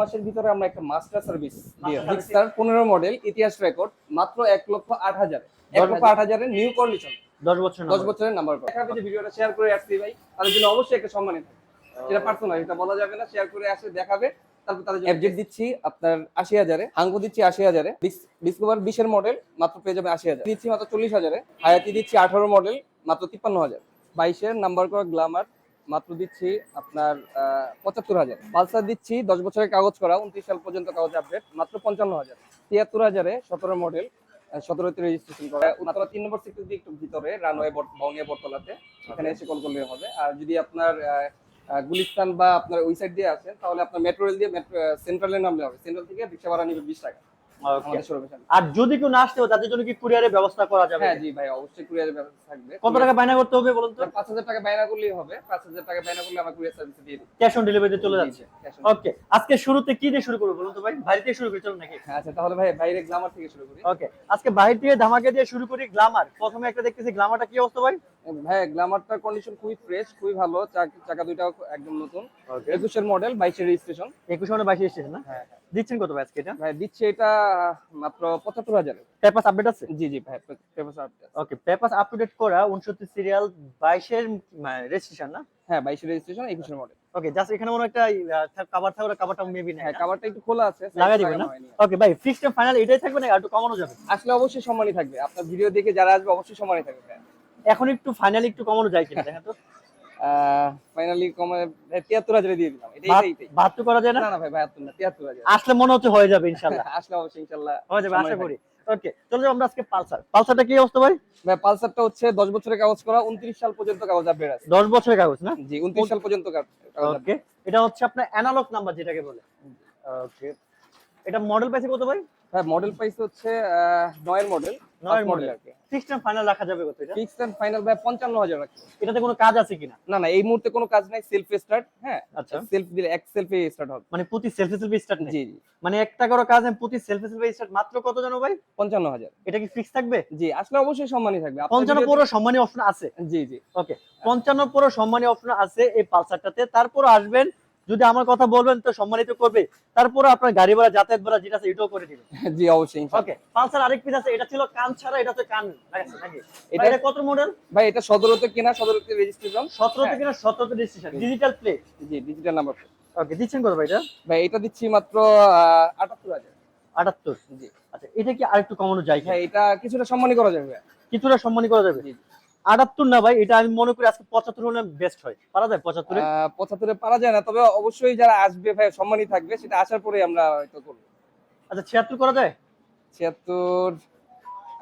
মাসের ভিতরে আমরা একটা মাস্টার সার্ভিস দিয়ে পনেরো মডেল ইতিহাস রেকর্ড মাত্র এক লক্ষ আট হাজার। এক লক্ষ আট হাজারের নিউ কন্ডিশন দশ বছর দশ বছরের নাম্বার দেখাবে ভিডিওটা শেয়ার করে আসছি ভাই। তাদের জন্য অবশ্যই একটা সম্মানী থাকবে যেটা পার্সোনাল এটা বলা যাবে না। শেয়ার করে আসে দেখাবে। তারপর তাদের দিচ্ছি আপনার আশি হাজারে হাঙ্গু দিচ্ছি আশি হাজারে ডিসকভার বিশের মডেল মাত্র পেয়ে যাবে আশি হাজার। দিচ্ছি মাত্র চল্লিশ হাজারে। হায়াতি দিচ্ছি আঠারো মডেল মাত্র তিপ্পান্ন হাজার। বাইশের নাম্বার করা গ্লামার মাত্র দিচ্ছি আপনার পঁচাত্তর হাজার। পালসার দিচ্ছি, দশ বছরের কাগজ করা, উনত্রিশ সাল পর্যন্ত কাগজ আপডেট মাত্র পঞ্চান্ন হাজার। তিয়াত্তর হাজারে সতেরো মডেল সতেরোতে রেজিস্ট্রেশন করা। উত্তরা তিন নম্বর দিয়ে একটু ভিতরে রানওয়ে বঙ্গে বটতলাতে। এখানে এসে কল করলে হবে। আর যদি আপনার গুলিস্তান বা আপনার ওই সাইড দিয়ে আসেন, তাহলে আপনার মেট্রো রেল দিয়ে সেন্ট্রালে নামলে হবে। সেন্ট্রাল থেকে রিক্সা ভাড়া নিবে বিশ টাকা। আর যদি কেউ না আসতে হয় তাদের জন্য কি কুরিয়ারের ব্যবস্থা করা যাবে? হ্যাঁ জি ভাই অবশ্যই কুরিয়ারের ব্যবস্থা থাকবে। কত টাকা বায়না করতে হবে বলুন তো? পাঁচ হাজার টাকা বায়না করলেই হবে। পাঁচ হাজার টাকা বায়না করলে আমরা কুরিয়ার সার্ভিস দিয়ে দিই ক্যাশ অন ডেলিভারিতে চলে যাচ্ছে। ওকে আজকে শুরুতে কি দিয়ে শুরু করব বলুন তো ভাই? বাইরে থেকে শুরু করি চলুন নাকি? আচ্ছা তাহলে ভাই বাইরে গ্লামার থেকে শুরু করি। ওকে আজকে বাইরে থেকে ধামাকে দিয়ে শুরু করি গ্লামার প্রথমে একটা দেখতেছি গ্লামারটা কি অবস্থা ভাই? ভাই গ্লামারটার কন্ডিশন খুবই ফ্রেশ খুবই ভালো। চাকা দুইটাও একদম নতুন। একুশের মডেল বাইশের রেজিস্ট্রেশন একুশ মানে বাইশে স্টেশন না? হ্যাঁ দিচ্ছেন কত ভাই আজকে এটা? ভাই দিচ্ছে এটা মাত্র পঁচাত্তর হাজারে। পেপাস আপডেট আছে? জি জি ভাই paper service okay papers update করা উনসত্তর সিরিয়াল বাইশের রেজিস্ট্রেশন না? হ্যাঁ বাইশের রেজিস্ট্রেশন একুশের মডেল ওকে জাস্ট এখানে মনে হয় একটা কাভার থাকবে কাভারটা মেবি না হ্যাঁ কাভারটা একটু খোলা আছে size দিবেন না? ওকে ভাই ফিক্সড ফাইনাল এটাই থাকবে না একটু কমানো যাবে? আসলে অবশ্যই সম্মানই থাকবে। আপনার ভিডিও দেখে যারা আসবে অবশ্যই সম্মানই থাকবে ভাই। এখন একটু ফাইনালি একটু কমানো যায় কিনা দেখেন তো। ফাইনালি কমে তিয়াত্তর হাজারে দিয়ে দিলাম। এটাই এটাই বাহাত্তর করা যায় না? না ভাই বাহাত্তর না তিয়াত্তর হাজার। আসলে মনে হচ্ছে হয়ে যাবে ইনশাল্লাহ। আসলে অবশ্যই ইনশাল্লাহ হয়ে যাবে আশা করি। ওকে চলো আমরা আজকে পালসার। পালসারটা কি অবস্থা ভাই? ভাই পালসারটা হচ্ছে দশ বছরের কাগজ করা উনত্রিশ সাল পর্যন্ত কাগজ আপডেট আছে। দশ বছরের কাগজ না? জি উনত্রিশ সাল পর্যন্ত কাগজ ওকে এটা হচ্ছে আপনার অ্যানালগ নাম্বার যেটাকে বলে। ওকে এটা মডেল পাইছে কত ভাই? হ্যাঁ মডেল প্রাইস হচ্ছে আহ, নয়ের মডেল নয়ের মডেল model। আর কি। ফিক্সড টাইম ফাইনাল রাখা যাবে কত এটা? ফিক্সড এন্ড ফাইনাল ভাই পঞ্চান্ন হাজার এটাতে কোনো কাজ আছে কিনা? না না এই মুহূর্তে কোনো কাজ নাই সেলফ স্টার্ট হ্যাঁ? আচ্ছা। সেলফ দিলে এক সেলফে স্টার্ট হবে। মানে প্রতি সেলফি সেলফি স্টার্ট নেই? জি জি। মানে একটা করে কাজ নেই প্রতি সেলফি সেলফি স্টার্ট মাত্র কত জানো ভাই? এটা কি ফিক্স থাকবে? জি আসলে অবশ্যই থাকবে। পুরো সম্মানী অপশন আছে। জি জি। ওকে পঞ্চান্ন পুরো সম্মানী অপশন আছে এই পালসারটাতে তারপর আসবেন যদি আমার কথা বলবেন তো সম্মানিত করবে। তারপরে আপনার গাড়ি ভাড়া যাতায়াত ভাড়া যেটা আছে এটাও করে দিবেন। জি অবশ্যই ওকে পালসার আরেক পিস আছে এটা ছিল কান ছাড়া এটা হচ্ছে কান। এটা কত মডেল ভাই এটা সতেরোতে কেনা সতেরোতে রেজিস্ট্রেশন সতেরোতে হ্যাঁ। কিনা সতেরোতে রেজিস্ট্রেশন ডিজিটাল প্লেট জি ডিজিটাল নাম্বার ওকে দিচ্ছেন কত ভাই এটা? ভাই এটা দিচ্ছি মাত্র আটাত্তর হাজার। আটাত্তর? জি। আচ্ছা এটা কি আরেকটু কমানো যায় হ্যাঁ এটা কিছুটা সম্মানই করা যাবে। কিছুটা সম্মানী করা যাবে। জি। আটাত্তর না ভাই এটা আমি মনে করি আজকে পঁচাত্তর হলে বেস্ট হয়। পারা যায় পঁচাত্তরে? পঁচাত্তরে পারা যায় না তবে অবশ্যই যারা আসবে ভাই সম্মানই থাকবে সেটা আসার পরে আমরা হয়তো করব। আচ্ছা ছিয়াত্তর করা যায়? ছিয়াত্তর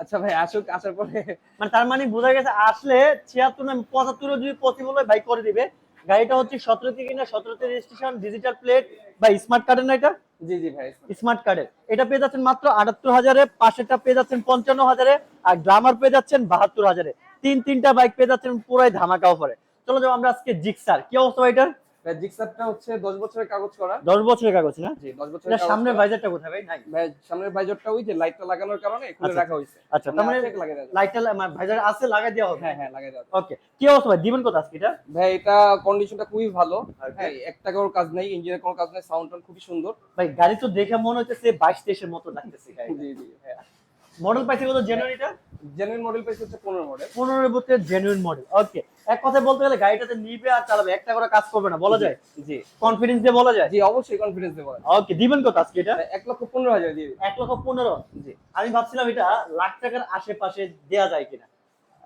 আচ্ছা ভাই আসুক আসার পরে। মানে তার মানে বোঝা গেছে আসলে ছিয়াত্তর না পঁচাত্তর যদি পসিবল হয় ভাই করে দিবে। গাড়িটা হচ্ছে সতেরোতে কিনা সতেরোতে রেজিস্ট্রেশন ডিজিটাল প্লেট বা স্মার্ট কার্ডের না এটা? জি জি ভাই স্মার্ট কার্ডের এটা পেয়ে যাচ্ছেন মাত্র আটাত্তর হাজারে পাশেরটা পেয়ে যাচ্ছেন পঞ্চান্ন হাজারে আর গ্লামার পেয়ে যাচ্ছেন বাহাত্তর হাজারে। তিন তিনটা বাইক পেয়ে যাচ্ছেন পুরাই ধামাকা অফারে চলো যাব আমরা আজকে জিক্সার কি অবস্থা এটার? জিক্সারটা হচ্ছে বছরের কাগজ করা। দশ বছরের কাগজ না? জি দশ বছরের সামনের ভাইজারটা কোথায় ভাই? নাই। ভাই সামনের বাইজরটা ওই যে লাইটটা লাগানোর কারণে খুলে আচ্ছা, রাখা আচ্ছা তার মানে আছে, দেওয়া যাবে। ভাইজার আছে লাগাই দেওয়া হবে? হ্যাঁ হ্যাঁ দেওয়া ওকে কি অবস্থা ভাই? দিবেন কত আজকে এটা? ভাই এটা কন্ডিশনটা খুবই ভালো। Okay. হ্যাঁ এক টাকার কাজ নেই ইঞ্জিনের কোনো কাজ নেই সাউন্ড খুবই সুন্দর। ভাই গাড়ি তো দেখে মনে হচ্ছে বাইশ তেইশের মতো লাগতেছে গাড়ি জি জি হ্যাঁ মডেল পাইছে কত জানুয়ারিটা জেনুইন মডেল প্রাইস হচ্ছে পনেরো মডেল পনেরো বছর জেনুইন মডেল ওকে এক কথায় বলতে গেলে গাড়িটাতে নিবে আর চালাবে একটা করে কাজ করবে না বলা যায়? জি। কনফিডেন্স দিয়ে বলা যায়? জি অবশ্যই কনফিডেন্স দেবো ওকে দিবেন কত আজকে এটা? এক লক্ষ পনেরো হাজার দিয়ে দিন। এক লক্ষ পনেরো? জি। আমি ভাবছিলাম এটা লাখ টাকার আশেপাশে দেয়া যায় কিনা।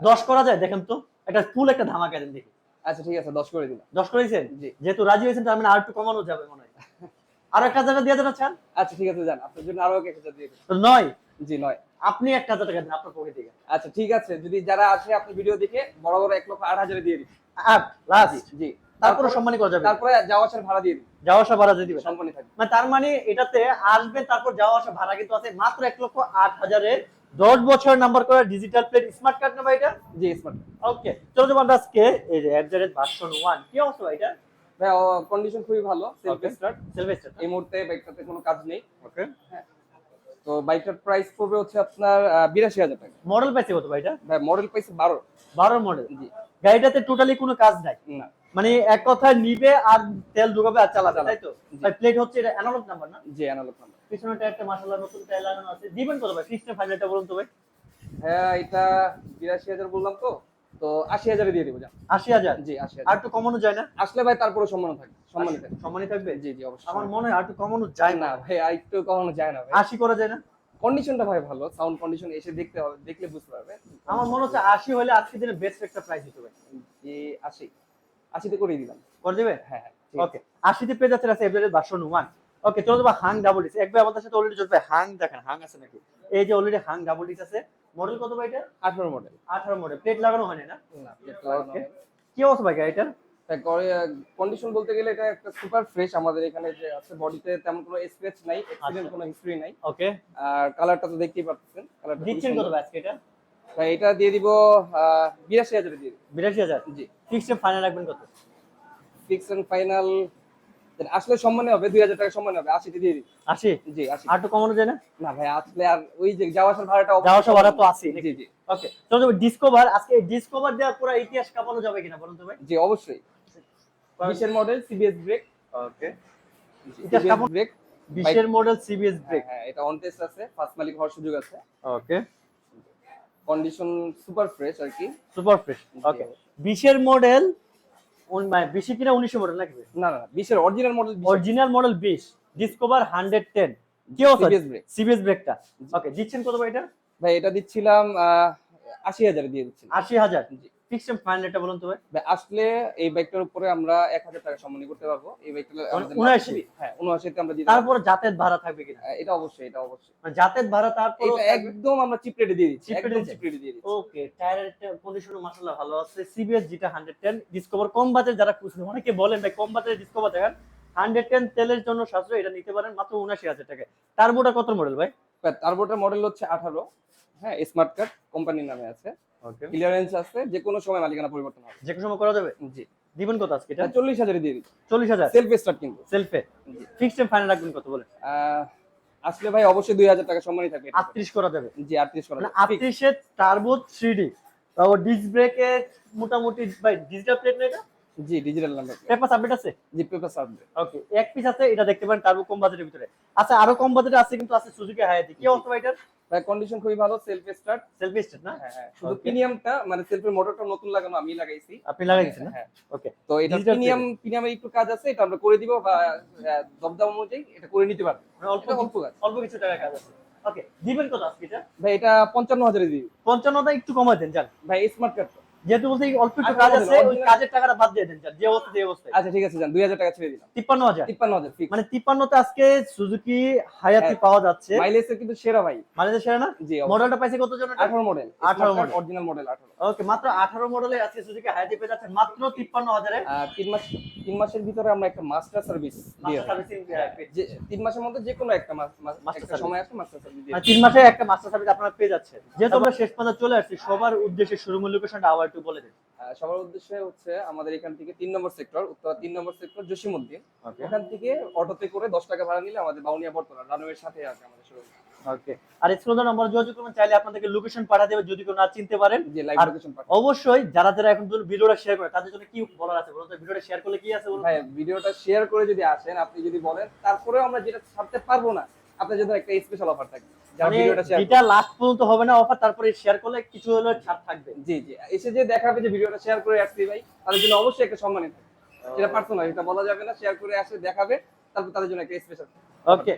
দশ করা যায় দেখেন তো। এটা ফুল একটা ধামাকা দেন দেখি। আচ্ছা ঠিক আছে দশ করে দিলাম। দশ করেছেন? জি। যেহেতু রাজি হয়েছেন তার মানে আর একটু কমানো যাবে মনে হয়। আর একটা টাকা দিয়ে চান আচ্ছা ঠিক আছে যান। আপনার জন্য আরও এক হাজার দিয়ে দিন। নয়? জি নয়। আপনি এক হাজার টাকা দেন আপনার পকেট থেকে। আচ্ছা ঠিক আছে। যদি যারা আসে আপনি ভিডিও দেখে বড় বড় এক লক্ষ আট হাজারে দিয়ে দিন। আট লাস্ট জি তারপরে সম্মানী করা যাবে। তারপরে যাওয়া আসার ভাড়া দিয়ে দিন। যাওয়া আসা ভাড়া দিয়ে দিবেন। সম্মানী থাকবে। মানে তার মানে এটাতে আসবে তারপর যাওয়া আসা ভাড়া কিন্তু আছে মাত্র এক লক্ষ আট দশ বছর নাম্বার করা ডিজিটাল প্লেট স্মার্ট কার্ড নেবা এটা? জি স্মার্ট ওকে চলো আমরা আজকে এই যে অ্যাডজারেট ভার্সন ওয়ান কি অবস্থা ভাই এটা? ভাই কন্ডিশন খুবই ভালো সেলফ Okay. স্টার্ট এই মুহূর্তে বাইকটাতে কোনো কাজ নেই। ওকে তো বাইকটার প্রাইস পড়বে হচ্ছে আপনার বিরাশি হাজার টাকা। মডেল পাইছে কত ভাই এটা ভাই মডেল পাইছে বারো। বারো মডেল জি। গাড়িটাতে টোটালি কোনো কাজ নাই? না। মানে এক কথায় নিবে আর তেল ঢুকাবে আর চালাবে। তাই তো? ভাই প্লেট হচ্ছে এটা অ্যানালগ নাম্বার না? জি অ্যানালগ নাম্বার পিছনে টায়ারটা মাশাআল্লাহ নতুন টায়ার লাগানো আছে। দিবেন কত ভাই? ফিক্সড ফাইনালটা বলুন তো ভাই। হ্যাঁ এটা বিরাশি হাজার বললাম তো। তো আশি হাজারে দিয়ে দিব আশি হাজার? জি আশি আর হাজার একটু কমানো যায় না? আসলে ভাই তারপরে সম্মান থাকবে সম্মানিত থাকবে সম্মানই থাকবে? জি জি অবশ্যই। আমার মনে হয় আর একটু কমানো যায় না। ভাই আর একটু কখনো যায় না ভাই। আশি করা যায় না? কন্ডিশনটা ভাই ভালো সাউন্ড কন্ডিশন এসে দেখতে হবে দেখলে বুঝতে পারবে আমার মনে হচ্ছে আশি হলে আজকে দিনে বেস্ট একটা প্রাইস দিতে ভাই যে আশি। আশিতে করে দিলাম। করে দেবে? হ্যাঁ হ্যাঁ ওকে আশিতে পেয়ে যাচ্ছে আছে এবারে ভার্সন ওয়ান ওকে চলো তো হাং ডাবল ডিস একবার আমাদের সাথে অলরেডি চলবে হাং দেখেন হাং আছে নাকি? এই যে অলরেডি হাং ডাবল ডিস আছে। মডেল কত ভাই এটা? আঠারো মডেল। আঠারো মডেল। প্লেট লাগানো হয়নি না? না ওকে কি অবস্থা ভাই গাড়িটার? কন্ডিশন বলতে গেলে এটা একটা সুপার ফ্রেশ আমাদের এখানে যে আছে বডিতে তেমন কোনো স্ক্র্যাচ নাই অ্যাক্সিডেন্ট আচ্ছা। কোনো হিস্ট্রি নাই। ওকে আর কালারটা তো দেখতেই পাচ্ছেন কালারটা দিচ্ছেন কত ভাই আজকে এটা? ভাই এটা দিয়ে দিব বিরাশি হাজারে দিয়ে দিব। বিরাশি হাজার? জি। ফিক্সড ফাইনাল রাখবেন কত? ফিক্সড এন্ড ফাইনাল আসলে সম্মানে হবে দুই হাজার টাকা সম্মানে হবে। আশিতে দিয়ে দিই। আশি? জি আশি। আর একটু কমানো যায় না? না ভাই আসলে আর ওই যে যাওয়া আসার ভাড়াটা যাওয়া আসার ভাড়া তো আছেই, জি জি। ওকে যাবে। ডিসকভার আজকে ডিসকভার দেওয়ার পুরো ইতিহাস কাঁপানো যাবে কিনা বলুন তো ভাই? জি অবশ্যই। বিশের model CBS brake okay CBS কেমন? ব্রেক বিশের মডেল সিবিএস ব্রেক হ্যাঁ এটা অন টেস্ট আছে ফার্স্ট মালিক হওয়ার সুযোগ আছে। ওকে কন্ডিশন সুপার ফ্রেশ আর কি। সুপার ফ্রেশ ওকে বিশের মডেল বিশে কিনা উনিশে মডেল নাকি না না বিশের অরিজিনাল মডেল অরিজিনাল মডেল বিশ ডিসকভার হান্ড্রেড টেন কেউ সিবিএস ব্রেক সিবিএস ব্রেকটা ওকে দিচ্ছেন কত ভাই এটা? ভাই এটা দিচ্ছিলাম আহ, আশি হাজার দিয়ে দিচ্ছি আশি হাজার। ফিক্সড ফাইনাল এটা বলুন তো ভাই। আসলে এই বাইকটার উপরে আমরা এক হাজার টাকা সম্মানী করতে পারব। এই বাইকটা আমাদের উনআশি? হ্যাঁ উনআশিতে আমরা দিয়ে দেবো। তারপর যাতায়াত ভাড়া থাকবে কিনা? এটা অবশ্যই এটা অবশ্যই। মানে যাতায়াত ভাড়া তারপর এটা একদম আমরা চিপ রেটে দিয়ে দিচ্ছি একদম চিপ রেটে দিয়ে দিচ্ছি। ওকে টায়ারের কন্ডিশন মাশাআল্লাহ ভালো আছে। সিবিএস যেটা 110 ডিসকভার কম বাজেট যারা খুঁজছেন অনেকে বলেন ভাই কম বাজেটে ডিসকভার দেখেন। 110 তেলের জন্য সাশ্রয় এটা নিতে পারেন মাত্র 79000 টাকায়। টার্বোটা কত মডেল ভাই? টার্বোটার মডেল হচ্ছে আঠারো। হ্যাঁ স্মার্ট কার্ড কোম্পানির নামে আছে। ক্লিয়ারেন্স আছে যে কোনো সময় মালিকানা পরিবর্তন হবে। যে কোনো সময় করা যাবে? জি। দিবেন কত আজকে এটা? হাজারে দিয়ে দিচ্ছি। 40000 সেলফ স্টার্ট কিন্তু। সেলফে। ফিক্সড ফাইনাল রাখবেন কত বলেন আসলে ভাই অবশ্যই দুই হাজার টাকা সম্মানই থাকবে। 38 করা যাবে। জি আটত্রিশ করা মানে যাবে। 38 এর টার্বো 3D তারপর ডিস্ক ব্রেকে মোটামুটি ভাই ডিজিটাল প্লেট না এটা? জি ডিজিটাল নাম্বার পেপার সাবমিট আছে? জি পেপার ওকে এক পিস আছে এটা দেখতে পারেন টার্বো কম বাজেটের ভিতরে। আচ্ছা আরও কম বাজেটে আছে কিন্তু আছে সুজুকি হায়াতি কি অবস্থা ভাই এটার? ভাই কন্ডিশন খুবই ভালো সেলফ স্টার্ট সেলফ স্টার্ট না? হ্যাঁ হ্যাঁ শুধু প্রিমিয়ামটা মানে সেলফের মোটরটা নতুন লাগানো আমি লাগাইছি। আপনি লাগাইছেন না? হ্যাঁ ওকে তো এটা প্রিমিয়াম প্রিমিয়ামে একটু কাজ আছে এটা আমরা করে দিব বা আহ, অনুযায়ী এটা করে নিতে পারব। অল্প অল্প কাজ। অল্প কিছু টাকা কাজ আছে। ওকে দিবেন কত আজকে এটা? ভাই এটা পঞ্চান্ন হাজারে দিই পঞ্চান্নটা একটু কমাই দেন জান ভাই স্মার্ট কার্ড যেহেতু বলতে অল্প একটু আচ্ছা, কাজ আছে ওই কাজের টাকাটা বাদ দিয়ে দেন জান যে অবস্থা যে অবস্থায়। আচ্ছা ঠিক আছে দুই হাজার টাকা ছেড়ে দিলাম। তিপ্পান্ন হাজার। তিপ্পান্ন হাজার ফিক্স মানে তিপ্পান্নতে আজকে সুজুকি হায়াতি হ্যাঁ। পাওয়া যাচ্ছে। মাইলেজের কিন্তু সেরা ভাই। মাঝে সেরা না? জি মডেলটা পাইছে কত জন আঠারো মডেল 18 model। অরিজিনাল মডেল আঠারো। ওকে মাত্র আঠারো মডেলে আজকে সুজুকি হায়াতি পেয়ে যাচ্ছেন মাত্র মাস তিন মাসের ভিতরে আমরা একটা মাস্টার সার্ভিস যে মাসের মধ্যে যে কোনো একটা মাস- মাস- Master একটা সময় আসে মাস্টার সার্ভিস মানে তিন মাসে একটা মাস্টার সার্ভিস আপনারা পেয়ে যাচ্ছেন। যেহেতু আমরা শেষ পর্যন্ত চলে আসছি সবার উদ্দেশ্যে শুরুমূল লোকেশনটা আবার একটু বলে দিন। সবার উদ্দেশ্যে হচ্ছে আমাদের এখান থেকে তিন নম্বর সেক্টর উত্তরা তিন নম্বর সেক্টর জসিমুদ্দিন ওখান থেকে অটোতে করে দশ টাকা ভাড়া নিলে আমাদের বাউনিয়া রানওয়ের সাথে আছে আমাদের শোরুম ওকে আর স্ক্রিনে নাম্বার যোগাযোগ করবেন চাইলে আপনাদেরকে লোকেশন পাঠা দেবে যদি কেউ না চিনতে পারেন। যে লাইভ লোকেশন অবশ্যই যারা যারা এখন ভিডিওটা শেয়ার করে তাদের জন্য কি বলার আছে বলুন তো? ভিডিওটা শেয়ার করলে কি আছে বলুন? তো? ভাই ভিডিওটা শেয়ার করে যদি আসেন আপনি যদি বলেন তারপরেও আমরা যেটা ছাড়তে পারব না আপনার জন্য একটা স্পেশাল অফার থাকবে। মানে ভিডিওটা লাস্ট পর্যন্ত হবে না অফার তারপরে শেয়ার করলে কিছু হলো ছাড় থাকবে। জি জি। এসে যে দেখাবে যে ভিডিওটা শেয়ার করে আসছি ভাই তাদের জন্য অবশ্যই একটা সম্মানিত সেটা পার্সোনাল এটা বলা যাবে না শেয়ার করে আসে দেখাবে তারপর তাদের জন্য একটা স্পেশাল ওকে